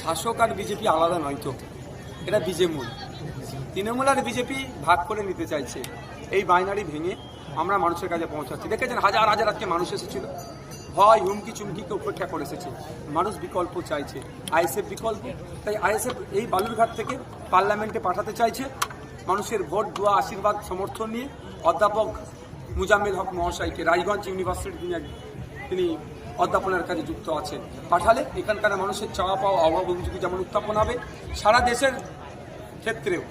শাসক আর বিজেপি আলাদা নয় তো। এটা বিজেমূল। তৃণমূল আর বিজেপি ভাগ করে নিতে চাইছে। এই বাইনারি ভেঙে আমরা মানুষের কাছে পৌঁছাচ্ছি। দেখেছেন, হাজার হাজার আজকে মানুষ এসেছিল। ভয়, হুমকি চুমকিকে উপেক্ষা করে এসেছে। মানুষ বিকল্প চাইছে। আইএসএফ বিকল্প। তাই আইএসএফ এই বালুরঘাট থেকে পার্লামেন্টে পাঠাতে চাইছে। মানুষের ভোট, দোয়া, আশীর্বাদ, সমর্থন নিয়ে অধ্যাপক মুজাম্মেল হক মহাশয়কে, রায়গঞ্জ ইউনিভার্সিটি তিনি তিনি অধ্যাপনার কাজে যুক্ত আছেন। পাঠালে এখানকার মানুষের চাওয়া পাওয়া, অভাব অভিযোগ যেমন উত্থাপন হবে, সারা দেশের ক্ষেত্রেও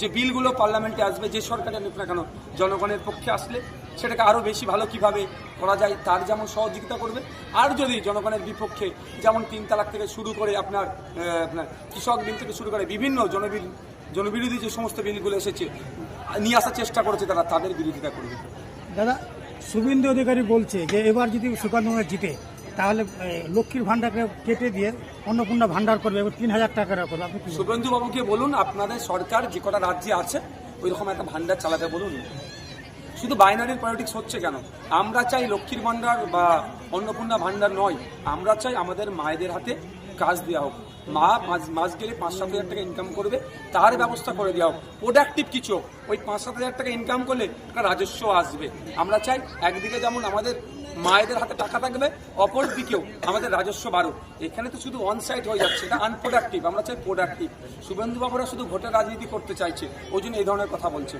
যে বিলগুলো পার্লামেন্টে আসবে, যে সরকারের নিক না কেন জনগণের পক্ষে আসলে, সেটাকে আরও বেশি ভালো কীভাবে করা যায় তার যেমন সহযোগিতা করবে। আর যদি জনগণের বিপক্ষে যেমন তিন তালাক থেকে শুরু করে আপনার আপনার কৃষক বিল থেকে শুরু করে বিভিন্ন জনবিল, জনবিরোধী যে সমস্ত বিলগুলো এসেছে, নিয়ে আসার চেষ্টা করেছে তারা, তাদের বিরোধিতা করবে। দাদা, শুভেন্দু অধিকারী বলছে যে এবার যদি সুকান্ত জিতে তাহলে লক্ষ্মীর ভান্ডারকে কেটে দিয়ে অন্নপূর্ণা ভান্ডার করবে এবং তিন হাজার টাকার করবে আপনি শুভেন্দু বাবুকে বলুন, আপনাদের সরকার যে কটা রাজ্যে আছে, ওই রকম একটা ভান্ডার চালাতে বলুন। শুধু বাইনারি পলিটিক্স হচ্ছে কেন? আমরা চাই লক্ষ্মীর ভান্ডার বা অন্নপূর্ণা ভান্ডার নয়, আমরা চাই আমাদের মায়েদের হাতে কাজ দেওয়া হোক। মা মাস মাস গেলে পাঁচ, সাত হাজার টাকা ইনকাম করবে, তার ব্যবস্থা করে দেওয়া হোক। প্রোডাক্টিভ কিছু হোক। ওই পাঁচ, সাত হাজার টাকা ইনকাম করলে একটা রাজস্ব আসবে। আমরা চাই একদিকে যেমন আমাদের মায়েদের হাতে টাকা থাকবে অপর দিকেও আমাদের রাজস্ব বাড়ুক। এখানে তো শুধু অন সাইড হয়ে যাচ্ছে, এটা আনপ্রোডাক্টিভ আমরা চাই প্রোডাক্টিভ শুভেন্দুবাবুরা শুধু ভোটের রাজনীতি করতে চাইছে, ওই জন্য এই ধরনের কথা বলছে।